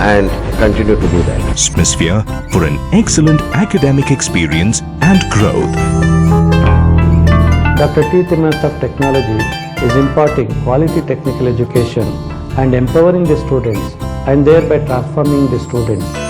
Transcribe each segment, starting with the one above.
and continue to do that. Smithsphere for an excellent academic experience and growth. Dr. T. Timnath of Technology is imparting quality technical education and empowering the students and thereby transforming the students.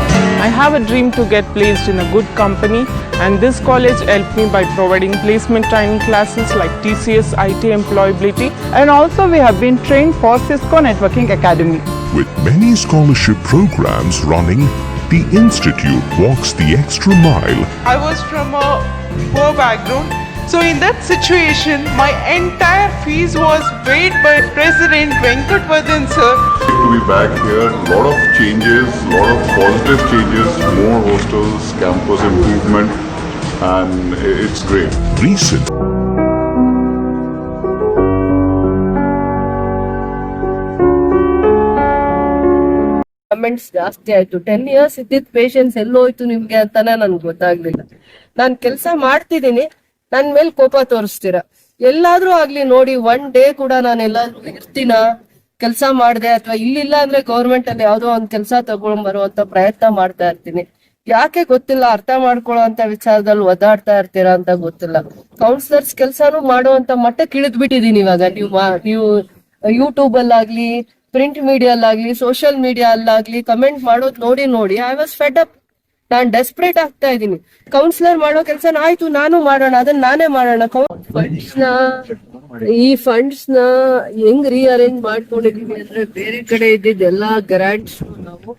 I have a dream to get placed in a good company and this college helped me by providing placement training classes like TCS, IT employability and also we have been trained for Cisco Networking Academy. With many scholarship programs running, the Institute walks the extra mile I was from a poor background. So in that situation, my entire fees was paid by President Venkat Vadan sir. To be back here, lot of changes, lot of positive changes, more hostels, campus improvement, and it's great. recent. Comments ಜಾಸ್ತಿ ಆಯ್ತು. Ten years ಇದ್ದಿದ್ patience ಎಲ್ಲೋಯ್ತು ನಿಮ್ಗೆ ಅಂತಾನೆ ನನ್ಗೆ ಗೊತ್ತಾಗ್ಲಿಲ್ಲ. ನಾನ್ ಕೆಲಸ ಮಾಡ್ತಿದ್ದೀನಿ ನನ್ ಮೇಲೆ ಕೋಪ ತೋರಿಸ್ತೀರ. ಎಲ್ಲಾದ್ರೂ ಆಗ್ಲಿ ನೋಡಿ ಒನ್ ಡೇ ಕೂಡ ನಾನು ಎಲ್ಲಾದ್ರೂ ಇರ್ತೀನ? ಕೆಲಸ ಮಾಡ್ದೆ ಅಥವಾ ಇಲ್ಲಿಲ್ಲ ಅಂದ್ರೆ ಗೌರ್ಮೆಂಟ್ ಅಲ್ಲಿ ಯಾವ್ದೋ ಒಂದ್ ಕೆಲಸ ತಗೊಂಡ್ ಬರುವಂತ ಪ್ರಯತ್ನ ಮಾಡ್ತಾ ಇರ್ತೀನಿ. ಯಾಕೆ ಗೊತ್ತಿಲ್ಲ ಅರ್ಥ ಮಾಡ್ಕೊಳ್ಳೋ ಅಂತ ವಿಚಾರದಲ್ಲಿ ಒದ್ದಾಡ್ತಾ ಇರ್ತೀರಾ ಅಂತ ಗೊತ್ತಿಲ್ಲ. ಕೌನ್ಸಿಲರ್ಸ್ ಕೆಲ್ಸಾನು ಮಾಡುವಂತ ಮಟ್ಟಕ್ಕೆ ಇಳಿದ್ ಬಿಟ್ಟಿದೀನಿ ಇವಾಗ. ನೀವು ನೀವು ಯೂಟ್ಯೂಬ್ ಅಲ್ಲಾಗ್ಲಿ ಪ್ರಿಂಟ್ ಮೀಡಿಯಾಲ್ಲಾಗ್ಲಿ ಸೋಷಿಯಲ್ ಮೀಡಿಯಾ ಅಲ್ಲಾಗ್ಲಿ ಕಮೆಂಟ್ ಮಾಡೋದ್ ನೋಡಿ ನೋಡಿ. ಐ ವಾಸ್ ಫೆಡ್ ಅಪ್ ನಾನ್ ಡೆಸ್ಪರೇಟ್ ಆಗ್ತಾ ಇದ್ದೀನಿ. ಕೌನ್ಸಿಲರ್ ಮಾಡೋ ಕೆಲಸ ಆಯ್ತು ನಾನು ಮಾಡೋಣ ಅದನ್ನ ನಾನೇ ಮಾಡೋಣ. ಈ ಫಂಡ್ಸ್ನ ಹೆಂಗ್ ರೀಅರೇಂಜ್ ಮಾಡ್ಕೊಂಡಿದೀವಿ ಅಂದ್ರೆ ಬೇರೆ ಕಡೆ ಇದ್ದಿದ್ದೆಲ್ಲ ಗ್ರಾಂಟ್ಸ್ ನಾವು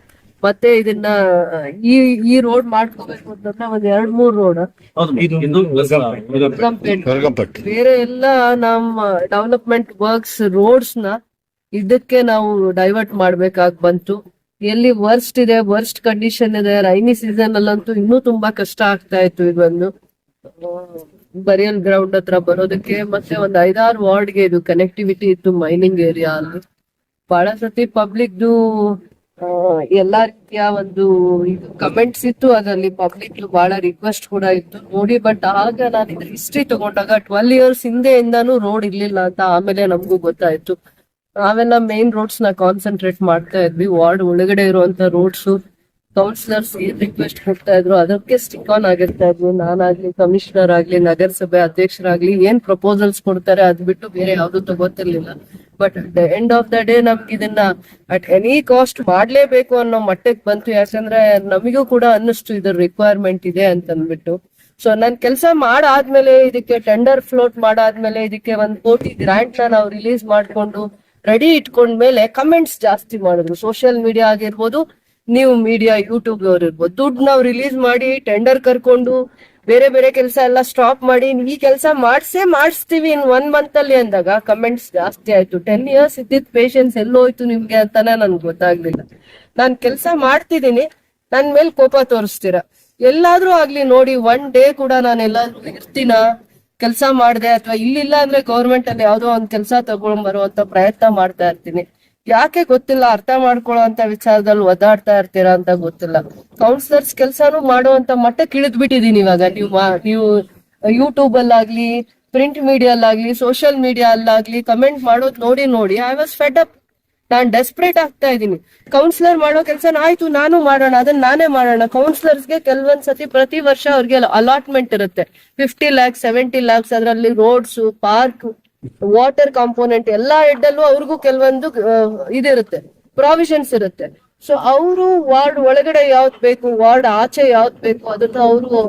ಮತ್ತೆ ಇದನ್ನ ಈ ಈ ರೋಡ್ ಮಾಡ್ಕೋಬೇಕು ಅಂತಂದ್ರೆ ಒಂದ್ ಎರಡ್ ಮೂರ್ ರೋಡ್ ಬೇರೆ ಎಲ್ಲ ನಮ್ಮ ಡೆವಲಪ್ಮೆಂಟ್ ವರ್ಕ್ಸ್ ರೋಡ್ಸ್ನ ಇದಕ್ಕೆ ನಾವು ಡೈವರ್ಟ್ ಮಾಡ್ಬೇಕಾಗ್ ಬಂತು. ಎಲ್ಲಿ ವರ್ಸ್ಟ್ ಇದೆ ವರ್ಸ್ಟ್ ಕಂಡೀಷನ್ ಇದೆ ರೈನಿ ಸೀಸನ್ ಅಲ್ಲಂತೂ ಇನ್ನೂ ತುಂಬಾ ಕಷ್ಟ ಆಗ್ತಾ ಇತ್ತು ಇದೊಂದು ಬರಿಯಲ್ ಗ್ರೌಂಡ್ ಹತ್ರ ಬರೋದಕ್ಕೆ ಮತ್ತೆ ಒಂದ್ ಐದಾರು ವಾರ್ಡ್ಗೆ ಇದು ಕನೆಕ್ಟಿವಿಟಿ ಇತ್ತು ಮೈನಿಂಗ್ ಏರಿಯಾ ಅಲ್ಲಿ. ಬಹಳ ಸತಿ ಪಬ್ಲಿಕ್ದು ಎಲ್ಲಾ ರೀತಿಯ ಒಂದು ಕಮೆಂಟ್ಸ್ ಇತ್ತು, ಅದರಲ್ಲಿ ಪಬ್ಲಿಕ್ ಬಹಳ ರಿಕ್ವೆಸ್ಟ್ ಕೂಡ ಇತ್ತು. ನೋಡಿ ಬಟ್ ಆಗ ನಾನು ಇದ್ರ ಹಿಸ್ಟ್ರಿ ತಗೊಂಡಾಗ ಟ್ವೆಲ್ ಇಯರ್ಸ್ ಹಿಂದೆಯಿಂದಾನು ರೋಡ್ ಇರ್ಲಿಲ್ಲ ಅಂತ ಆಮೇಲೆ ನಮಗೂ ಗೊತ್ತಾಯ್ತು. ನಾವೆಲ್ಲ ಮೇನ್ ರೋಡ್ಸ್ನ ಕಾನ್ಸಂಟ್ರೇಟ್ ಮಾಡ್ತಾ ಇದ್ವಿ. ವಾರ್ಡ್ ಒಳಗಡೆ ಇರುವಂತ ರೋಡ್ಸ್ ಕೌನ್ಸಿಲರ್ಸ್ ರಿಕ್ವೆಸ್ಟ್ ಕೊಡ್ತಾ ಇದ್ರು? ಅದಕ್ಕೆ ಸ್ಟಿಕ್ ಆನ್ ಆಗಿರ್ತಾ ಇದ್ವಿ. ನಾನಾಗ್ಲಿ ಕಮಿಷನರ್ ಆಗ್ಲಿ, ನಗರಸಭೆ ಅಧ್ಯಕ್ಷರಾಗ್ಲಿ ಏನ್ ಪ್ರಪೋಸಲ್ಸ್ ಕೊಡ್ತಾರೆ ಅದ್ ಬಿಟ್ಟು ಬೇರೆ ಯಾವ್ದು ತಗೋತಿರ್ಲಿಲ್ಲ. But at the end of the day ನಮ್ಗೆ ಇದನ್ನ ಅಟ್ ಎನಿ ಕಾಸ್ಟ್ ಮಾಡ್ಲೇಬೇಕು ಅನ್ನೋ ಮಟ್ಟಕ್ಕೆ ಬಂತು. ಯಾಕಂದ್ರೆ ನಮಗೂ ಕೂಡ ಅನ್ನಿಸ್ತು, ಇದ್ರ ರಿಕ್ವೈರ್ಮೆಂಟ್ ಇದೆ ಅಂತ ಅಂದ್ಬಿಟ್ಟು ಸೊ ನನ್ ಕೆಲಸ ಮಾಡಾದ್ಮೇಲೆ ಇದಕ್ಕೆ ಟೆಂಡರ್ ಫ್ಲೋಟ್ ಮಾಡಾದ್ಮೇಲೆ ಇದಕ್ಕೆ ಒಂದ್ ಕೋಟಿ ಗ್ರಾಂಟ್ನ ನಾವು ರಿಲೀಸ್ ಮಾಡ್ಕೊಂಡು ರೆಡಿ ಇಟ್ಕೊಂಡ್ಮೇಲೆ ಕಮೆಂಟ್ಸ್ ಜಾಸ್ತಿ ಮಾಡಿದ್ರು. ಸೋಷಿಯಲ್ ಮೀಡಿಯಾ ಆಗಿರ್ಬೋದು ನೀವು ಮೀಡಿಯಾ ಯೂಟ್ಯೂಬ್ ಅವ್ರು ಇರ್ಬೋದು. ದುಡ್ಡು ನಾವು ರಿಲೀಸ್ ಮಾಡಿ ಟೆಂಡರ್ ಕರ್ಕೊಂಡು, ಬೇರೆ ಬೇರೆ ಕೆಲಸ ಎಲ್ಲ ಸ್ಟಾಪ್ ಮಾಡಿ ಈ ಕೆಲಸ ಮಾಡ್ಸೇ ಮಾಡಿಸ್ತೀವಿ ಇನ್ ಒನ್ ಮಂತ್ ಅಲ್ಲಿ ಅಂದಾಗ ಕಮೆಂಟ್ಸ್ ಜಾಸ್ತಿ ಆಯ್ತು. ಟೆನ್ ಇಯರ್ಸ್ ಇದ್ದಿದ್ ಪೇಷನ್ಸ್ ಎಲ್ಲೋಯ್ತು ನಿಮ್ಗೆ ಅಂತಾನೆ ನನ್ಗೆ ಗೊತ್ತಾಗ್ಲಿಲ್ಲ. ನಾನ್ ಕೆಲಸ ಮಾಡ್ತಿದ್ದೀನಿ, ನನ್ ಮೇಲ್ ಕೋಪ ತೋರಿಸ್ತೀರ. ಎಲ್ಲಾದ್ರೂ ಆಗ್ಲಿ ನೋಡಿ ಒನ್ ಡೇ ಕೂಡ ನಾನು ಎಲ್ಲಾದ್ರೂ ಇರ್ತೀನ? ಕೆಲಸ ಮಾಡ್ದೆ ಅಥವಾ ಇಲ್ಲಿಲ್ಲ ಅಂದ್ರೆ ಗೌರ್ಮೆಂಟ್ ಅಲ್ಲಿ ಯಾವ್ದೋ ಒಂದ್ ಕೆಲಸ ತಗೊಂಡ್ ಬರುವಂತ ಪ್ರಯತ್ನ ಮಾಡ್ತಾ ಇರ್ತೀನಿ. ಯಾಕೆ ಗೊತ್ತಿಲ್ಲ? ಅರ್ಥ ಮಾಡ್ಕೊಳ್ಳೋ ಅಂತ ವಿಚಾರದಲ್ಲಿ ಒದ್ದಾಡ್ತಾ ಇರ್ತೀರಾ ಅಂತ ಗೊತ್ತಿಲ್ಲ. ಕೌನ್ಸಿಲರ್ಸ್ ಕೆಲ್ಸಾನು ಮಾಡುವಂತ ಮಟ್ಟಕ್ಕೆ ಇಳಿದ್ ಬಿಟ್ಟಿದೀನಿ ಇವಾಗ. ನೀವು ನೀವು ಯೂಟ್ಯೂಬ್ ಅಲ್ಲಾಗ್ಲಿ ಪ್ರಿಂಟ್ ಮೀಡಿಯಲ್ಲಾಗ್ಲಿ ಸೋಷಿಯಲ್ ಮೀಡಿಯಾ ಅಲ್ಲಾಗ್ಲಿ ಕಮೆಂಟ್ ಮಾಡೋದ್ ನೋಡಿ ನೋಡಿ. ಐ ವಾಸ್ ಫೆಡ್ ಅಪ್ ನಾನ್ ಡೆಸ್ಪರೇಟ್ ಆಗ್ತಾ ಇದ್ದೀನಿ. ಕೌನ್ಸಿಲರ್ ಮಾಡೋ ಕೆಲಸ ಆಯ್ತು, ನಾನು ಮಾಡೋಣ ಅದನ್ನ ನಾನೇ ಮಾಡೋಣ. ಕೌನ್ಸಿಲರ್ಸ್ಗೆ ಕೆಲವೊಂದ್ ಸತಿ ಪ್ರತಿ ವರ್ಷ ಅವ್ರಿಗೆ ಅಲಾಟ್ಮೆಂಟ್ ಇರುತ್ತೆ. ಫಿಫ್ಟಿ ಲ್ಯಾಕ್ಸ್ ಸೆವೆಂಟಿ ಲ್ಯಾಕ್ಸ್ ಅದರಲ್ಲಿ ರೋಡ್ಸ್ ಪಾರ್ಕ್ ವಾಟರ್ ಕಾಂಪೋನೆಂಟ್ ಎಲ್ಲಾ ಹೆಡ್ಡಲ್ಲೂ ಅವ್ರಿಗೂ ಕೆಲವೊಂದು ಇದಿರುತ್ತೆ ಪ್ರಾವಿಷನ್ಸ್ ಇರುತ್ತೆ. ಸೊ ಅವರು ವಾರ್ಡ್ ಒಳಗಡೆ ಯಾವ್ದು ಬೇಕು ವಾರ್ಡ್ ಆಚೆ ಯಾವ್ದು ಬೇಕು, ಅದನ್ನ ಅವರು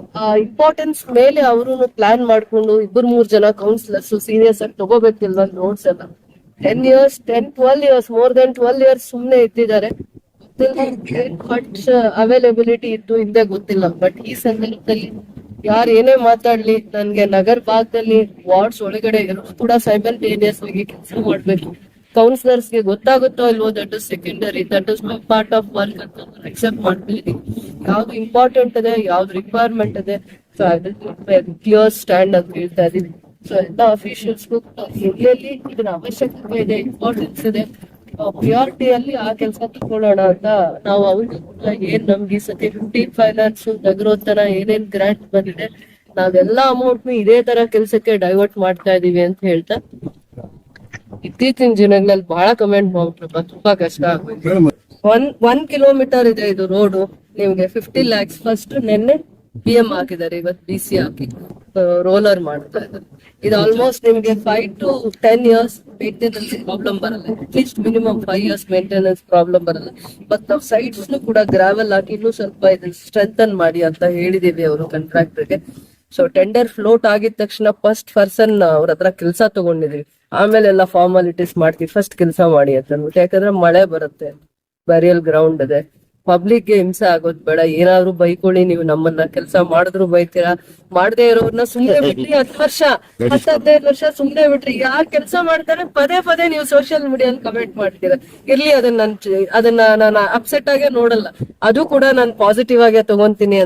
ಇಂಪಾರ್ಟೆನ್ಸ್ ಮೇಲೆ ಅವರು ಪ್ಲಾನ್ ಮಾಡ್ಕೊಂಡು ಇಬ್ಬರು ಮೂರ್ ಜನ ಕೌನ್ಸಿಲರ್ಸ್ ಸೀನಿಯರ್ಸ್ ಆಗಿ ತಗೋಬೇಕಿಲ್ವಾ ನೋಟ್ಸ್ ಎಲ್ಲ. Ten years ten twelve years more than twelve years ಸುಮ್ನೆ ಇದ್ದಿದ್ದಾರೆ. ಬಟ್ ಅವೈಲಬಿಲಿಟಿ ಇತ್ತು ಹಿಂದೆ ಗೊತ್ತಿಲ್ಲ ಬಟ್ ಈ ಸಂದರ್ಭದಲ್ಲಿ ಯಾರು ಏನೇ ಮಾತಾಡ್ಲಿ, ನನ್ಗೆ ನಗರ ಭಾಗದಲ್ಲಿ ವಾರ್ಡ್ಸ್ ಒಳಗಡೆ ಇರೋರು ಕೂಡ ಸೈಮಲ್ಟೇನಿಯಸ್ ಆಗಿ ಕೆಲಸ ಮಾಡ್ಬೇಕು. ಕೌನ್ಸಿಲರ್ಸ್ಗೆ ಗೊತ್ತಾಗುತ್ತೋ ಇಲ್ವೋ that is secondary that is part of work ಅಂತ ಅಕ್ಸೆಪ್ಟ್ ಮಾಡ್ತೀನಿ ಯಾವ್ದು ಇಂಪಾರ್ಟೆಂಟ್ ಇದೆ, ಯಾವ್ದು ರಿಕ್ವೈರ್ಮೆಂಟ್ ಇದೆ ಸೊ ಕ್ಲಿಯರ್ ಸ್ಟ್ಯಾಂಡ್ ಅಂತ ಹೇಳ್ತಾ ಇದೀನಿ. ಸೊ ಎಲ್ಲ ಅಫಿಷಿಯಲ್ಸ್ಗೂ ಎಲ್ಲೆಲ್ಲಿ ಇದರ ಅವಶ್ಯಕತೆ ಇದೆ ಇಂಪಾರ್ಟೆನ್ಸ್ ಇದೆ ಪ್ರಿಯಾರಿಟಿಯಲ್ಲಿ ಆ ಕೆಲಸ ತಗೊಳ್ಳೋಣ ಅಂತ ನಾವು ಅವ್ರಿಗೆ ಏನ್ ನಮ್ಗೆ ಈ ಸತಿ ಫಿಫ್ಟೀನ್ ಫೈನಾನ್ಸ್ ನಗರೋತ್ತರ ಏನೇನ್ ಗ್ರಾಂಟ್ ಬಂದಿದೆ ನಾವೆಲ್ಲಾ ಅಮೌಂಟ್ ಇದೇ ತರ ಕೆಲಸಕ್ಕೆ ಡೈವರ್ಟ್ ಮಾಡ್ತಾ ಇದೀವಿ ಅಂತ ಹೇಳ್ತಾ ಇತ್ತೀಚಿನ ದಿನಗಳಲ್ಲಿ ಬಹಳ ಕಮೆಂಟ್ ಮಾಡ್ಬಿಟ್ರಪ್ಪ ತುಂಬಾ ಕಷ್ಟ ಆಗೋಯ್ತು. ಒನ್ ಒನ್ ಕಿಲೋಮೀಟರ್ ಇದೆ ಇದು ರೋಡು ನಿಮ್ಗೆ ಫಿಫ್ಟಿ ಲ್ಯಾಕ್ಸ್ ಫಸ್ಟ್ ನಿನ್ನೆ ಬಿ ಎಂ ಹಾಕಿದ್ದಾರೆ ಇವತ್ತು ಬಿ ಸಿ ಹಾಕಿ. ರೋಲರ್ ಮಾಡ್ತಾ ಇದು ಆಲ್ಮೋಸ್ಟ್ ನಿಮ್ಗೆ five to ten years maintenance problem ಬರಲ್ಲ. At least minimum five years maintenance problem ಬರಲ್ಲ. ಬಟ್ ನಾವು ಸೈಡ್ಸ್ ಕೂಡ ಗ್ರಾವೆಲ್ ಹಾಕಿ ಇನ್ನೂ ಸ್ವಲ್ಪ ಇದನ್ನ ಸ್ಟ್ರೆಂಥನ್ ಮಾಡಿ ಅಂತ ಹೇಳಿದೀವಿ ಅವರು ಕಾಂಟ್ರಾಕ್ಟರ್ಗೆ ಸೊ ಟೆಂಡರ್ ಫ್ಲೋಟ್ ಆಗಿದ ತಕ್ಷಣ ಫಸ್ಟ್ ಪರ್ಸನ್ ಅವ್ರ ಹತ್ರ ಕೆಲಸ ತಗೊಂಡಿದೀವಿ. ಆಮೇಲೆ ಎಲ್ಲ ಫಾರ್ಮಾಲಿಟೀಸ್ ಮಾಡ್ತೀವಿ. ಫಸ್ಟ್ ಕೆಲಸ ಮಾಡಿ ಅಂತ ಅಂದ್ಬಿಟ್ಟು. ಯಾಕಂದ್ರೆ ಮಳೆ ಬರುತ್ತೆ. ಬರಿಯಲ್ ಗ್ರೌಂಡ್ ಇದೆ. ಪಬ್ಲಿಕ್ಗೆ ಹಿಂಸೆ ಆಗೋದ್ ಬೇಡ. ಏನಾದ್ರು ಬೈಕೊಳ್ಳಿ ನೀವು ನಮ್ಮನ್ನ ಕೆಲಸ ಮಾಡಿದ್ರು ಬೈತೀರಾ? ಮಾಡದೇ ಇರೋರ್ನ ಸುಮ್ನೆ ಬಿಟ್ರಿ ಹತ್ತು ವರ್ಷ. ಹತ್ತು ಹದಿನೈದು ವರ್ಷ ಸುಮ್ನೆ ಬಿಟ್ರಿ. ಯಾರು ಕೆಲಸ ಮಾಡ್ತಾರೆ ಪದೇ ಪದೇ ನೀವು ಸೋಷಿಯಲ್ ಮೀಡಿಯಲ್ಲಿ ಕಮೆಂಟ್ ಮಾಡ್ತೀರಾ. ಇರ್ಲಿ ಅದನ್ನ ನನ್ ಅದನ್ನ ನಾನು ಅಪ್ಸೆಟ್ ಆಗೇ ನೋಡಲ್ಲ. ಅದು ಕೂಡ ನಾನು ಪಾಸಿಟಿವ್ ಆಗೇ ತಗೊಂತೀನಿ ಅಂತ.